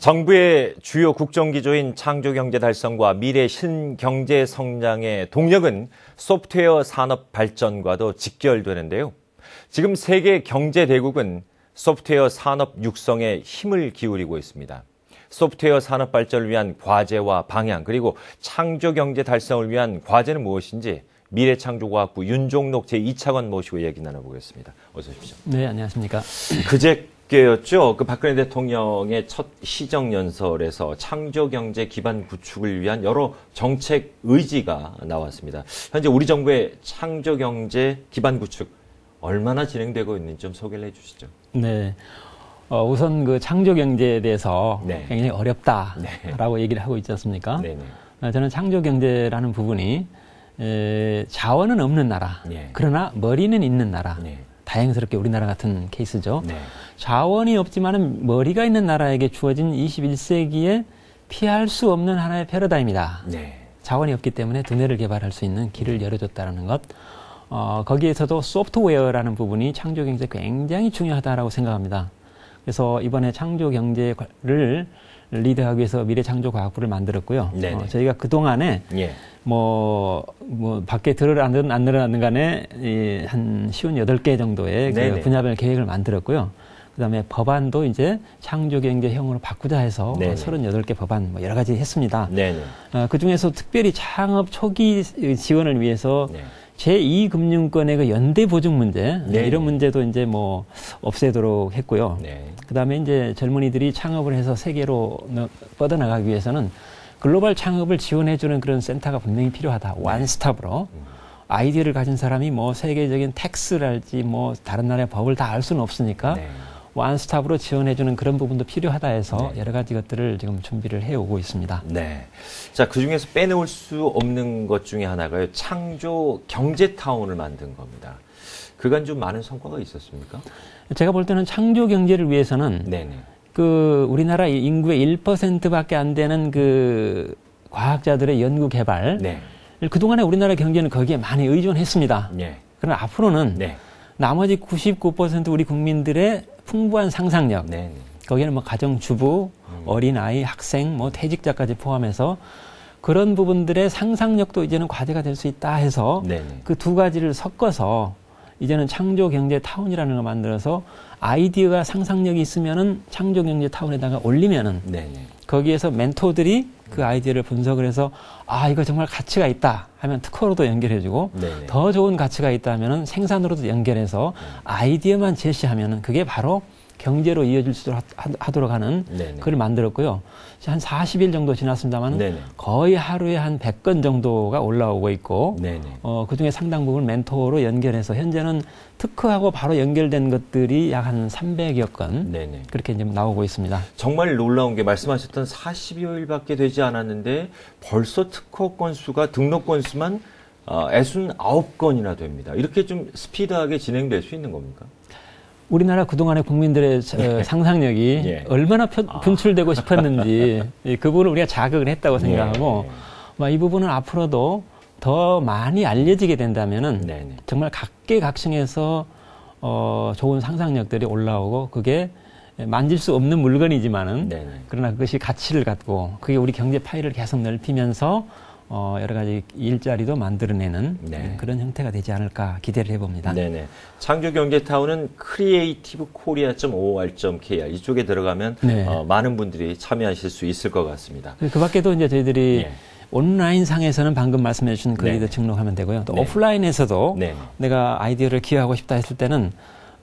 정부의 주요 국정기조인 창조경제 달성과 미래 신경제 성장의 동력은 소프트웨어 산업 발전과도 직결되는데요. 지금 세계 경제 대국은 소프트웨어 산업 육성에 힘을 기울이고 있습니다. 소프트웨어 산업 발전을 위한 과제와 방향 그리고 창조경제 달성을 위한 과제는 무엇인지 미래창조과학부 윤종록 제2차관 모시고 얘기 나눠보겠습니다. 어서 오십시오. 네, 안녕하십니까. 그제 게였죠. 그 박근혜 대통령의 첫 시정 연설에서 창조 경제 기반 구축을 위한 여러 정책 의지가 나왔습니다. 현재 우리 정부의 창조 경제 기반 구축 얼마나 진행되고 있는지 좀 소개를 해 주시죠. 네. 어, 우선 그 창조 경제에 대해서 네. 굉장히 어렵다라고 네. 얘기를 하고 있지 않습니까? 네네. 어, 저는 창조 경제라는 부분이 에, 자원은 없는 나라, 네. 그러나 머리는 있는 나라. 네. 다행스럽게 우리나라 같은 케이스죠. 네. 자원이 없지만은 머리가 있는 나라에게 주어진 21세기에 피할 수 없는 하나의 패러다임이다. 네. 자원이 없기 때문에 두뇌를 개발할 수 있는 길을 열어줬다는 것. 어, 거기에서도 소프트웨어라는 부분이 창조 경제에 굉장히 중요하다라고 생각합니다. 그래서 이번에 창조 경제를 리드하기 위해서 미래창조과학부를 만들었고요. 네네. 어, 저희가 그 동안에 예. 뭐, 뭐, 밖에 들어가든 안 들어가든 간에 이, 한 쉬운 여덟 개 정도의 그 네네. 분야별 계획을 만들었고요. 그 다음에 법안도 이제 창조경제형으로 바꾸자 해서 네네. 서른 여덟 개 법안 뭐 여러 가지 했습니다. 어, 그 중에서 특별히 창업 초기 지원을 위해서 네. 제2금융권의 그 연대 보증 문제 네. 이런 문제도 이제 뭐 없애도록 했고요. 네. 그다음에 이제 젊은이들이 창업을 해서 세계로 너- 뻗어나가기 위해서는 글로벌 창업을 지원해주는 그런 센터가 분명히 필요하다. 네. 원스톱으로 음. 아이디어를 가진 사람이 뭐 세계적인 텍스랄지 뭐 다른 나라의 법을 다 알 수는 없으니까 네. 원스톱으로 지원해주는 그런 부분도 필요하다 해서 네. 여러 가지 것들을 지금 준비를 해오고 있습니다. 네. 자, 그 중에서 빼놓을 수 없는 것 중에 하나가요. 창조 경제타운을 만든 겁니다. 그간 좀 많은 성과가 있었습니까? 제가 볼 때는 창조 경제를 위해서는 네네. 그 우리나라 인구의 1%밖에 안 되는 그 과학자들의 연구 개발 네. 그동안에 우리나라 경제는 거기에 많이 의존했습니다. 네. 그러나 앞으로는 네. 나머지 99% 우리 국민들의 풍부한 상상력, 네. 네. 거기에는 뭐 가정주부, 음. 어린아이, 학생, 뭐 퇴직자까지 포함해서 그런 부분들의 상상력도 이제는 과제가 될 수 있다 해서 네. 네. 그두 가지를 섞어서 이제는 창조 경제 타운이라는 걸 만들어서 아이디어가 상상력이 있으면은 창조 경제 타운에다가 올리면은 네. 네. 거기에서 멘토들이 그 아이디어를 분석을 해서 아 이거 정말 가치가 있다 하면 특허로도 연결해주고 네. 네. 더 좋은 가치가 있다 하면은 생산으로도 연결해서 아이디어만 제시하면은 그게 바로 경제로 이어질 수 있도록 하- 하도록 하는 네네. 그걸 만들었고요. 한 40일 정도 지났습니다만 네네. 거의 하루에 한 100건 정도가 올라오고 있고 네네. 어, 그 중에 상당 부분 멘토로 연결해서 현재는 특허하고 바로 연결된 것들이 약 한 300여 건. 그렇게 이제 나오고 있습니다. 정말 놀라운 게 말씀하셨던 40여일밖에 되지 않았는데 벌써 특허 건수가 등록 건수만 어, 69건이나 됩니다. 이렇게 좀 스피드하게 진행될 수 있는 겁니까? 우리나라 그동안의 국민들의 저, 상상력이 예. 얼마나 편- 분출되고 싶었는지 이, 그 부분을 우리가 자극을 했다고 생각하고 예. 뭐이 부분은 앞으로도 더 많이 알려지게 된다면은 네네. 정말 각계각층에서 어, 좋은 상상력들이 올라오고 그게 만질 수 없는 물건이지만은 네네. 그러나 그것이 가치를 갖고 그게 우리 경제 파이를 계속 넓히면서 어, 여러 가지 일자리도 만들어내는 네. 그런 형태가 되지 않을까 기대를 해봅니다. 네네. 창조경제타운은 creativekorea.or.kr 이쪽에 들어가면 네. 어, 많은 분들이 참여하실 수 있을 것 같습니다. 그 밖에도 이제 저희들이 예. 온라인 상에서는 방금 말씀해 주신 거기도 네. 등록하면 되고요. 또 네. 오프라인에서도 네. 내가 아이디어를 기여하고 싶다 했을 때는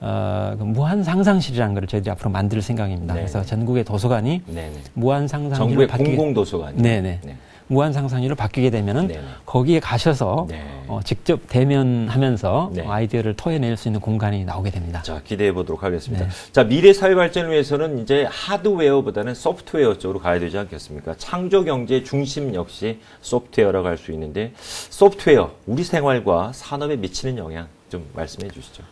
어, 그 무한 상상실이라는 걸 저희들이 앞으로 만들 생각입니다. 네. 그래서 전국의 도서관이 네네. 무한 상상실로 정부의 바뀌게 공공 도서관. 네네. 네. 무한 상상실로 바뀌게 되면은 네네. 거기에 가셔서 네. 어, 직접 대면하면서 네. 어, 아이디어를 토해낼 수 있는 공간이 나오게 됩니다. 자, 기대해 보도록 하겠습니다. 네. 자, 미래 사회 발전을 위해서는 이제 하드웨어보다는 소프트웨어 쪽으로 가야 되지 않겠습니까? 창조 경제의 중심 역시 소프트웨어라고 할 수 있는데 소프트웨어 우리 생활과 산업에 미치는 영향 좀 말씀해 주시죠.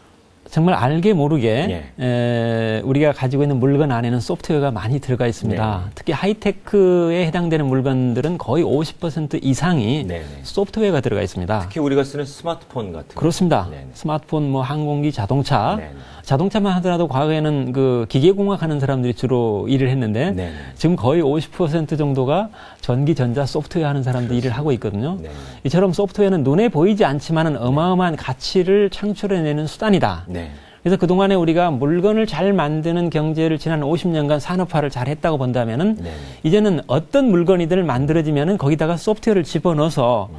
정말 알게 모르게 에, 우리가 가지고 있는 물건 안에는 소프트웨어가 많이 들어가 있습니다. 네. 특히 하이테크에 해당되는 물건들은 거의 50% 이상이 네네. 소프트웨어가 들어가 있습니다. 특히 우리가 쓰는 스마트폰 같은 거. 그렇습니다. 네네. 스마트폰, 뭐 항공기, 자동차 네네. 자동차만 하더라도 과거에는 그 기계공학 하는 사람들이 주로 일을 했는데 네. 지금 거의 50% 정도가 전기, 전자, 소프트웨어 하는 사람들이 일을 하고 있거든요. 네. 이처럼 소프트웨어는 눈에 보이지 않지만은 어마어마한 가치를 창출해내는 수단이다. 네. 그래서 그동안에 우리가 물건을 잘 만드는 경제를 지난 50년간 산업화를 잘 했다고 본다면은 네. 이제는 어떤 물건이들 만들어지면은 거기다가 소프트웨어를 집어넣어서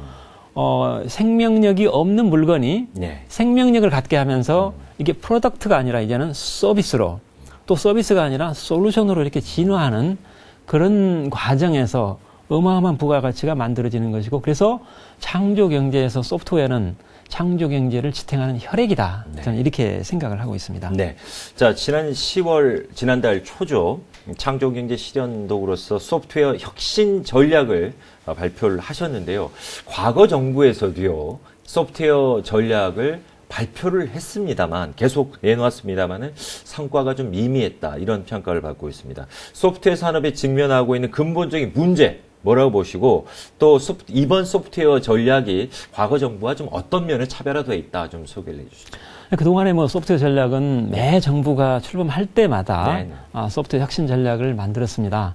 어, 생명력이 없는 물건이 네. 생명력을 갖게 하면서 이게 프로덕트가 아니라 이제는 서비스로 또 서비스가 아니라 솔루션으로 이렇게 진화하는 그런 과정에서 어마어마한 부가가치가 만들어지는 것이고 그래서 창조 경제에서 소프트웨어는 창조 경제를 지탱하는 혈액이다. 네. 저는 이렇게 생각을 하고 있습니다. 네. 자, 지난 10월, 지난달 초죠. 창조 경제 실현도구로서 소프트웨어 혁신 전략을 어, 발표를 하셨는데요. 과거 정부에서도요, 소프트웨어 전략을 발표를 했습니다만, 계속 내놓았습니다만은 성과가 좀 미미했다. 이런 평가를 받고 있습니다. 소프트웨어 산업에 직면하고 있는 근본적인 문제, 뭐라고 보시고 또 소프트, 이번 소프트웨어 전략이 과거 정부와 좀 어떤 면에 차별화되어 있다 좀 소개를 해주시죠. 그동안에 뭐 소프트웨어 전략은 매 정부가 출범할 때마다 네. 아, 소프트웨어 혁신 전략을 만들었습니다.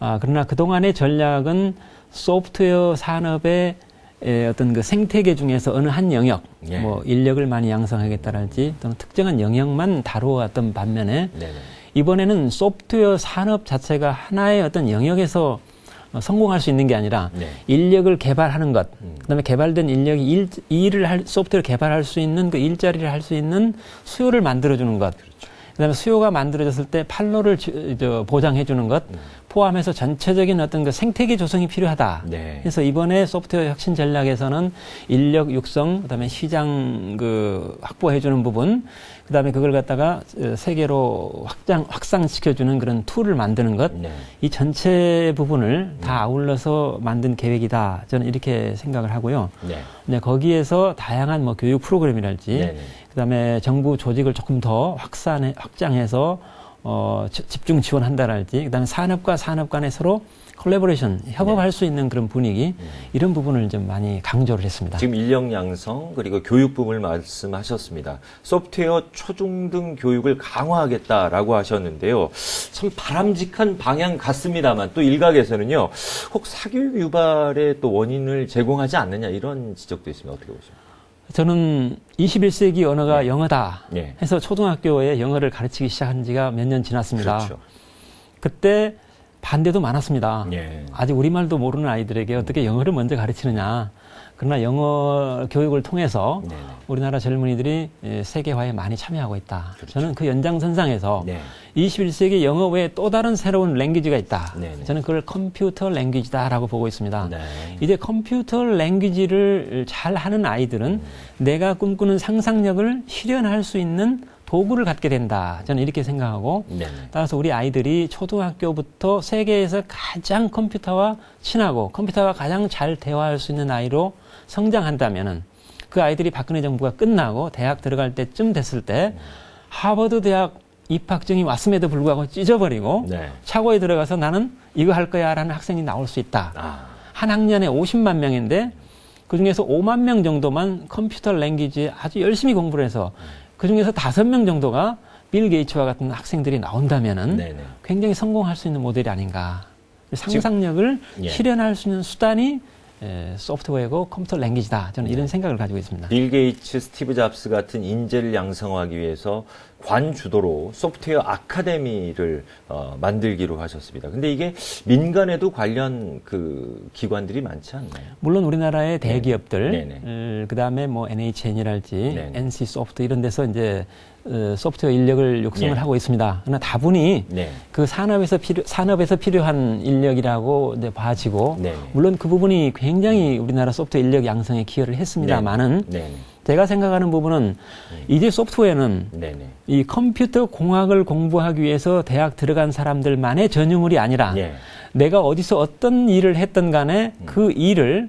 아, 그러나 그동안의 전략은 소프트웨어 산업의 에, 어떤 그 생태계 중에서 어느 한 영역, 예. 뭐 인력을 많이 양성하겠다랄지 또는 특정한 영역만 다루었던 반면에 네네. 이번에는 소프트웨어 산업 자체가 하나의 어떤 영역에서 어, 성공할 수 있는 게 아니라 네. 인력을 개발하는 것, 음. 그다음에 개발된 인력이 일, 일을 할 소프트웨어를 개발할 수 있는 그 일자리를 할 수 있는 수요를 만들어주는 것. 그렇죠. 그다음에 수요가 만들어졌을 때 판로를 지- 저, 보장해 주는 것 음. 포함해서 전체적인 어떤 그 생태계 조성이 필요하다. 네. 그래서 이번에 소프트웨어 혁신 전략에서는 인력 육성, 그다음에 시장 그 확보해주는 부분, 그다음에 그걸 갖다가 어, 세계로 확장 확산시켜주는 그런 툴을 만드는 것, 네. 이 전체 부분을 다 아울러서 만든 계획이다. 저는 이렇게 생각을 하고요. 네. 네, 거기에서 다양한 뭐 교육 프로그램이랄지, 네네. 그다음에 정부 조직을 조금 더 확산해 확장해서 어, 지- 집중 지원한다랄지, 그다음에 산업과 산업 간에 서로 콜라보레이션 협업할 수 있는 그런 분위기 이런 부분을 좀 많이 강조를 했습니다. 지금 인력 양성 그리고 교육 부분을 말씀하셨습니다. 소프트웨어 초중등 교육을 강화하겠다라고 하셨는데요. 참 바람직한 방향 같습니다만 또 일각에서는요. 혹 사교육 유발의 또 원인을 제공하지 않느냐 이런 지적도 있습니다. 어떻게 보십니까? 저는 21세기 언어가 네. 영어다 네. 해서 초등학교에 영어를 가르치기 시작한 지가 몇 년 지났습니다. 그렇죠. 그때 반대도 많았습니다. 예. 아직 우리말도 모르는 아이들에게 어떻게 영어를 먼저 가르치느냐. 그러나 영어 교육을 통해서 네네. 우리나라 젊은이들이 예, 세계화에 많이 참여하고 있다. 그렇죠. 저는 그 연장선상에서 네. 21세기 영어 외에 또 다른 새로운 랭귀지가 있다. 네네. 저는 그걸 컴퓨터 랭귀지다라고 보고 있습니다. 네. 이제 컴퓨터 랭귀지를 잘 하는 아이들은 음. 내가 꿈꾸는 상상력을 실현할 수 있는 도구를 갖게 된다. 저는 이렇게 생각하고 네네. 따라서 우리 아이들이 초등학교부터 세계에서 가장 컴퓨터와 친하고 컴퓨터와 가장 잘 대화할 수 있는 아이로 성장한다면은 그 아이들이 박근혜 정부가 끝나고 대학 들어갈 때쯤 됐을 때 하버드 대학 입학증이 왔음에도 불구하고 찢어버리고 네. 차고에 들어가서 나는 이거 할 거야라는 학생이 나올 수 있다. 아. 한 학년에 50만 명인데 그 중에서 5만 명 정도만 컴퓨터 랭귀지에 아주 열심히 공부를 해서 그 중에서 5명 정도가 빌 게이츠와 같은 학생들이 나온다면은 네네. 굉장히 성공할 수 있는 모델이 아닌가. 상상력을 예. 실현할 수 있는 수단이 에, 소프트웨어고 컴퓨터 랭귀지다. 저는 이런 생각을 가지고 있습니다. 빌 게이츠, 스티브 잡스 같은 인재를 양성하기 위해서 관 주도로 소프트웨어 아카데미를 어, 만들기로 하셨습니다. 근데 이게 민간에도 관련 그 기관들이 많지 않나요? 물론 우리나라의 네. 대기업들, 네네. 그 다음에 뭐 NHN이랄지 네네. NC 소프트 이런 데서 이제 어, 소프트웨어 인력을 육성을 네. 하고 있습니다. 그러나 다분히 네. 그 산업에서 필요 산업에서 필요한 인력이라고 이제 봐지고 네. 물론 그 부분이 굉장히 우리나라 소프트웨어 인력 양성에 기여를 했습니다만은 네네. 제가 생각하는 부분은 이제 소프트웨어는 네네. 이 컴퓨터 공학을 공부하기 위해서 대학 들어간 사람들만의 전유물이 아니라 네. 내가 어디서 어떤 일을 했던 간에 그 일을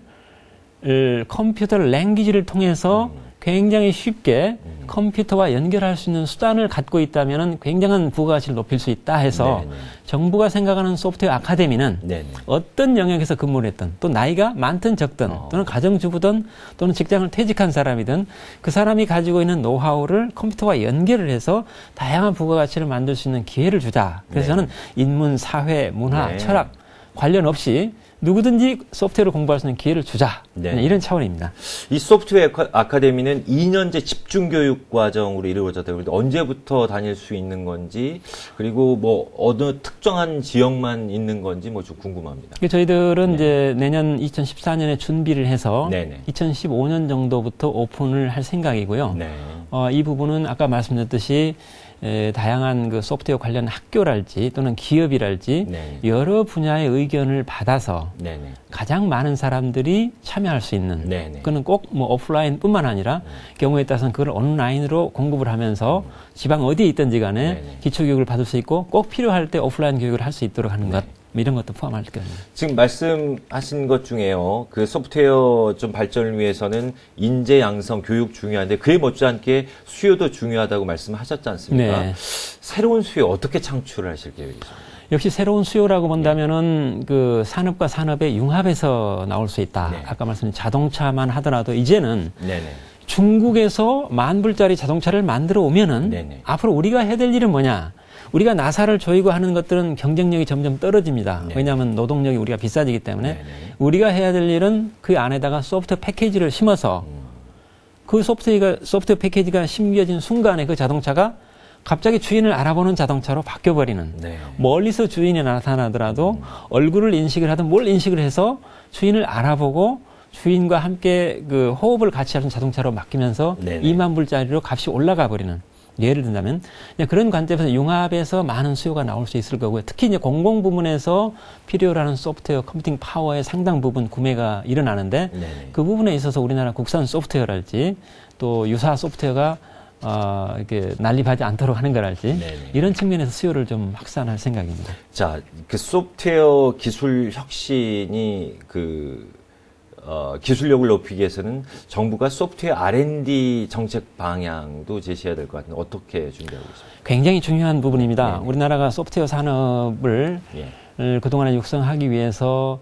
을 컴퓨터 랭귀지를 통해서 굉장히 쉽게 컴퓨터와 연결할 수 있는 수단을 갖고 있다면 굉장한 부가가치를 높일 수 있다 해서 네네. 정부가 생각하는 소프트웨어 아카데미는 네네. 어떤 영역에서 근무를 했든 또 나이가 많든 적든 어. 또는 가정주부든 또는 직장을 퇴직한 사람이든 그 사람이 가지고 있는 노하우를 컴퓨터와 연결을 해서 다양한 부가가치를 만들 수 있는 기회를 주자. 그래서 네. 저는 인문, 사회, 문화, 네. 철학 관련 없이 누구든지 소프트웨어를 공부할 수 있는 기회를 주자. 네. 이런 차원입니다. 이 소프트웨어 아카- 아카데미는 2년제 집중 교육 과정으로 이루어졌다고 하는데 언제부터 다닐 수 있는 건지 그리고 뭐 어느 특정한 지역만 있는 건지 뭐 좀 궁금합니다. 저희들은 네. 이제 내년 2014년에 준비를 해서 네네. 2015년 정도부터 오픈을 할 생각이고요. 네. 어, 이 부분은 아까 말씀드렸듯이 에, 다양한 그 소프트웨어 관련 학교랄지 또는 기업이랄지 네. 여러 분야의 의견을 받아서 네네. 가장 많은 사람들이 참여할 수 있는 네네. 그는 꼭 뭐 오프라인뿐만 아니라 경우에 따라서는 그걸 온라인으로 공급을 하면서 지방 어디에 있든지 간에. 기초 교육을 받을 수 있고 꼭 필요할 때 오프라인 교육을 할 수 있도록 하는 것뭐 이런 것도 포함할 겁니다. 지금 말씀하신 것 중에요. 그 소프트웨어 좀 발전을 위해서는 인재 양성 교육 중요한데 그에 못지않게 수요도 중요하다고 말씀하셨지 않습니까? 네. 새로운 수요 어떻게 창출을 하실 계획이십니까? 역시 새로운 수요라고 본다면은 그 산업과 산업의 융합에서 나올 수 있다. 네. 아까 말씀드린 자동차만 하더라도 이제는 네네. 중국에서 만 불짜리 자동차를 만들어 오면은 네네. 앞으로 우리가 해야 될 일은 뭐냐? 우리가 나사를 조이고 하는 것들은 경쟁력이 점점 떨어집니다. 네. 왜냐하면 노동력이 우리가 비싸지기 때문에 네 네. 우리가 해야 될 일은 그 안에다가 소프트웨어 패키지를 심어서 음. 그 소프트웨어가 소프트웨어 패키지가 심겨진 순간에 그 자동차가 갑자기 주인을 알아보는 자동차로 바뀌어버리는 네. 멀리서 주인이 나타나더라도 얼굴을 인식을 하든 뭘 인식을 해서 주인을 알아보고 주인과 함께 그 호흡을 같이 하는 자동차로 바뀌면서 네네. 2만 불짜리로 값이 올라가 버리는 예를 든다면 그런 관점에서 융합에서 많은 수요가 나올 수 있을 거고요. 특히 이제 공공 부문에서 필요로 하는 소프트웨어 컴퓨팅 파워의 상당 부분 구매가 일어나는데 네네. 그 부분에 있어서 우리나라 국산 소프트웨어랄지 또 유사 소프트웨어가 어, 이렇게 난립하지 않도록 하는 거랄지 네네. 이런 측면에서 수요를 좀 확산할 생각입니다. 자, 그 소프트웨어 기술 혁신이 그 어, 기술력을 높이기 위해서는 정부가 소프트웨어 R&D 정책 방향도 제시해야 될 것 같은데 어떻게 준비하고 있습니까? 굉장히 중요한 부분입니다. 네네. 우리나라가 소프트웨어 산업을 예. 을 그동안에 육성하기 위해서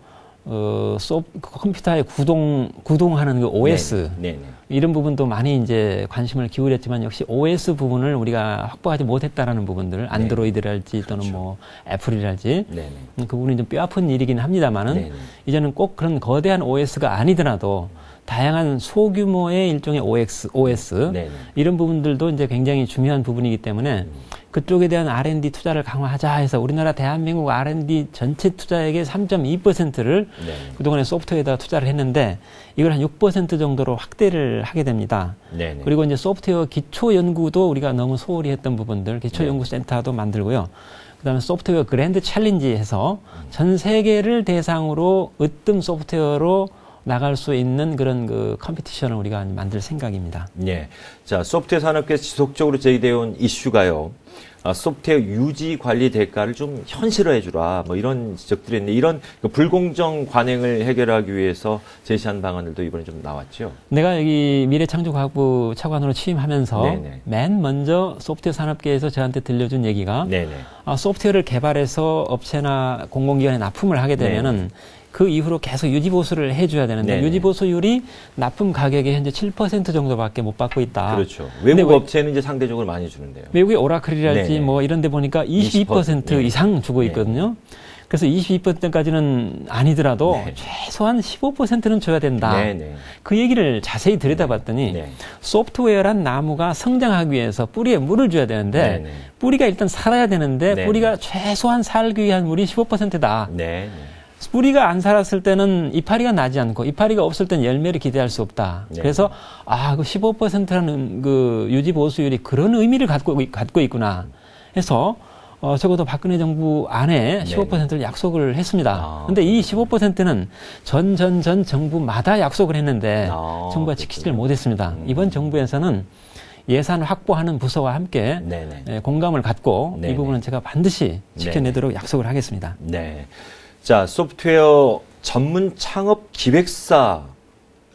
어, 소, 컴퓨터에 구동, 구동하는 그 OS 네네. 네네. 이런 부분도 많이 이제 관심을 기울였지만 역시 OS 부분을 우리가 확보하지 못했다라는 부분들 안드로이드랄지 또는 뭐 애플이랄지 네네. 음, 그 부분이 좀 뼈아픈 일이긴 합니다만은 네네. 이제는 꼭 그런 거대한 OS가 아니더라도 다양한 소규모의 일종의 OX, OS 네네. 이런 부분들도 이제 굉장히 중요한 부분이기 때문에 그쪽에 대한 R&D 투자를 강화하자 해서 우리나라 대한민국 R&D 전체 투자액의 3.2%를 네네. 그동안에 소프트웨어에다 투자를 했는데 이걸 한 6% 정도로 확대를 하게 됩니다. 네네. 그리고 이제 소프트웨어 기초 연구도 우리가 너무 소홀히 했던 부분들 기초 네. 연구 센터도 만들고요. 그다음에 소프트웨어 그랜드 챌린지 해서 전 세계를 대상으로 으뜸 소프트웨어로 나갈 수 있는 그런 그 컴피티션을 우리가 만들 생각입니다. 예. 자, 소프트웨어 산업계에서 지속적으로 제기되어 온 이슈가요. 아, 소프트웨어 유지 관리 대가를 좀 현실화해 주라. 뭐 이런 지적들이 있는데 이런 그 불공정 관행을 해결하기 위해서 제시한 방안들도 이번에 좀 나왔죠. 내가 여기 미래창조과학부 차관으로 취임하면서 네네. 맨 먼저 소프트웨어 산업계에서 저한테 들려준 얘기가 네네. 아, 소프트웨어를 개발해서 업체나 공공기관에 납품을 하게 되면은 그 이후로 계속 유지보수를 해줘야 되는데 네네. 유지보수율이 납품 가격의 현재 7% 정도밖에 못 받고 있다. 그렇죠. 외국 왜- 업체는 이제 상대적으로 많이 주는데요. 외국의 오라클이랄지 네네. 뭐 이런 데 보니까 22% 20% 이상 주고 네. 있거든요. 그래서 22%까지는 아니더라도 네. 최소한 15%는 줘야 된다. 네 네. 그 얘기를 자세히 들여다봤더니 네. 소프트웨어란 나무가 성장하기 위해서 뿌리에 물을 줘야 되는데. 뿌리가 일단 살아야 되는데. 뿌리가 최소한 살기 위한 물이 15%다. 네. 뿌리가 안 살았을 때는 이파리가 나지 않고 이파리가 없을 때는 열매를 기대할 수 없다. 네. 그래서 아, 그 15%라는 그 유지 보수율이 그런 의미를 갖고 있- 갖고 있구나. 해서 어, 적어도 박근혜 정부 안에 네네. 15%를 약속을 했습니다. 아, 근데 이 15%는 전, 전, 전 정부마다 약속을 했는데 아, 정부가. 지키지를 못했습니다. 음. 이번 정부에서는 예산을 확보하는 부서와 함께 네네. 예, 공감을 갖고 네네. 이 부분은 제가 반드시 지켜내도록 약속을 하겠습니다. 네. 자, 소프트웨어 전문 창업 기획사를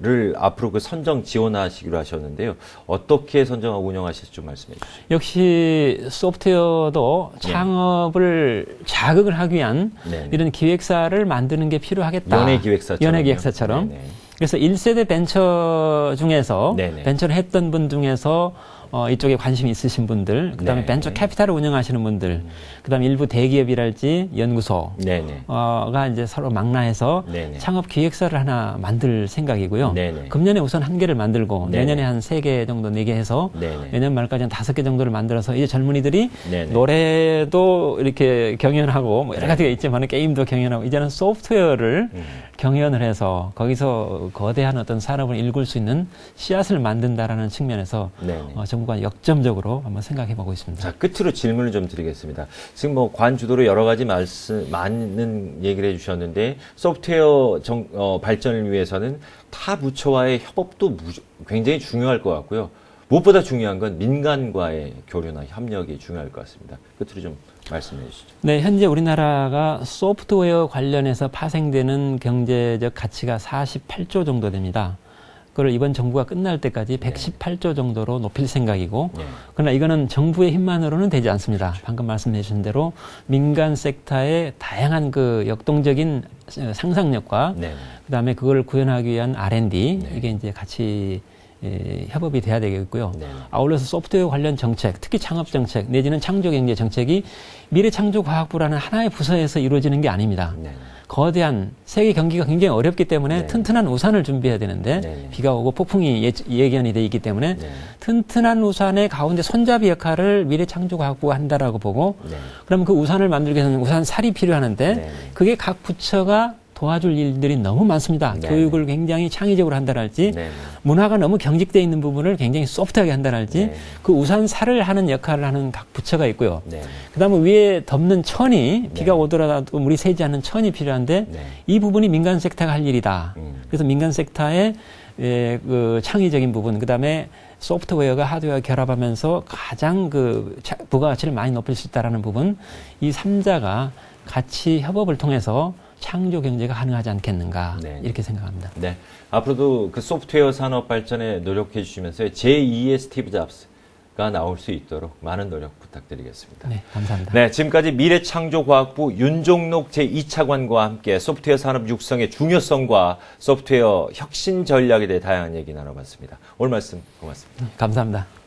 를 앞으로 그 선정 지원하시기로 하셨는데요. 어떻게 선정하고 운영하실지 좀 말씀해 주시죠. 역시 소프트웨어도 네. 창업을 자극을 하기 위한 네. 이런 기획사를 만드는 게 필요하겠다. 연예 기획사처럼. 연예 기획사처럼. 그래서 1세대 벤처 중에서 네네. 벤처를 했던 분 중에서 어, 이쪽에 관심이 있으신 분들, 그다음에 네. 벤처 캐피탈을 운영하시는 분들, 그다음에 일부 대기업이랄지 연구소, 네네. 어가 이제 서로 망라해서 네네. 창업 기획사를 하나 만들 생각이고요. 금년에 우선 한 개를 만들고. 내년에 한 세 개 정도 네 개 해서. 내년 말까지 한 다섯 개 정도를 만들어서 이제 젊은이들이. 노래도 이렇게 경연하고 뭐 여러 가지가 있지만 게임도 경연하고 이제는 소프트웨어를 음. 경연을 해서 거기서 거대한 어떤 산업을 일굴 수 있는 씨앗을 만든다라는 측면에서. 어, 정부가 역점적으로 한번 생각해 보고 있습니다. 자, 끝으로 질문을 좀 드리겠습니다. 지금 뭐 관 주도로 여러 가지 말씀, 많은 얘기를 해 주셨는데, 소프트웨어 정, 어, 발전을 위해서는 타 부처와의 협업도 무, 굉장히 중요할 것 같고요. 무엇보다 중요한 건 민간과의 교류나 협력이 중요할 것 같습니다. 끝으로 좀 말씀해 주시죠. 네, 현재 우리나라가 소프트웨어 관련해서 파생되는 경제적 가치가 48조 정도 됩니다. 그걸 이번 정부가 끝날 때까지 118조 정도로 높일 생각이고, 네. 그러나 이거는 정부의 힘만으로는 되지 않습니다. 방금 말씀해 주신 대로 민간 섹터의 다양한 그 역동적인 상상력과 네. 그다음에 그걸 구현하기 위한 R&D 네. 이게 이제 같이 예, 협업이 돼야 되겠고요. 네. 아울러서 소프트웨어 관련 정책, 특히 창업 정책 내지는 창조 경제 정책이 미래창조과학부라는 하나의 부서에서 이루어지는 게 아닙니다. 네. 거대한 세계 경기가 굉장히 어렵기 때문에 네. 튼튼한 우산을 준비해야 되는데 네. 비가 오고 폭풍이 예, 예견이 돼 있기 때문에 네. 튼튼한 우산의 가운데 손잡이 역할을 미래창조과학부가 한다라고 보고 네. 그럼 그 우산을 만들기 위해서는 우산 살이 필요하는데 네. 그게 각 부처가 도와줄 일들이 너무 많습니다. 네. 교육을 굉장히 창의적으로 한다랄지 네. 문화가 너무 경직돼 있는 부분을 굉장히 소프트하게 한다랄지 네. 그 우산 살을 하는 역할을 하는 각 부처가 있고요. 네. 그다음에 위에 덮는 천이 비가 네. 오더라도 물이 새지 않는 천이 필요한데 네. 이 부분이 민간 섹터가 할 일이다. 음. 그래서 민간 섹터의 에, 그 창의적인 부분, 그다음에 소프트웨어가 하드웨어 결합하면서 가장 그 차- 부가가치를 많이 높일 수 있다라는 부분, 이 삼자가 같이 협업을 통해서 창조 경제가 가능하지 않겠는가 네. 이렇게 생각합니다. 네. 앞으로도 그 소프트웨어 산업 발전에 노력해 주시면서 제2의 스티브 잡스가 나올 수 있도록 많은 노력 부탁드리겠습니다. 네, 감사합니다. 네, 지금까지 미래창조과학부 윤종록 제2차관과 함께 소프트웨어 산업 육성의 중요성과 소프트웨어 혁신 전략에 대해 다양한 얘기 나눠봤습니다. 오늘 말씀 고맙습니다. 감사합니다.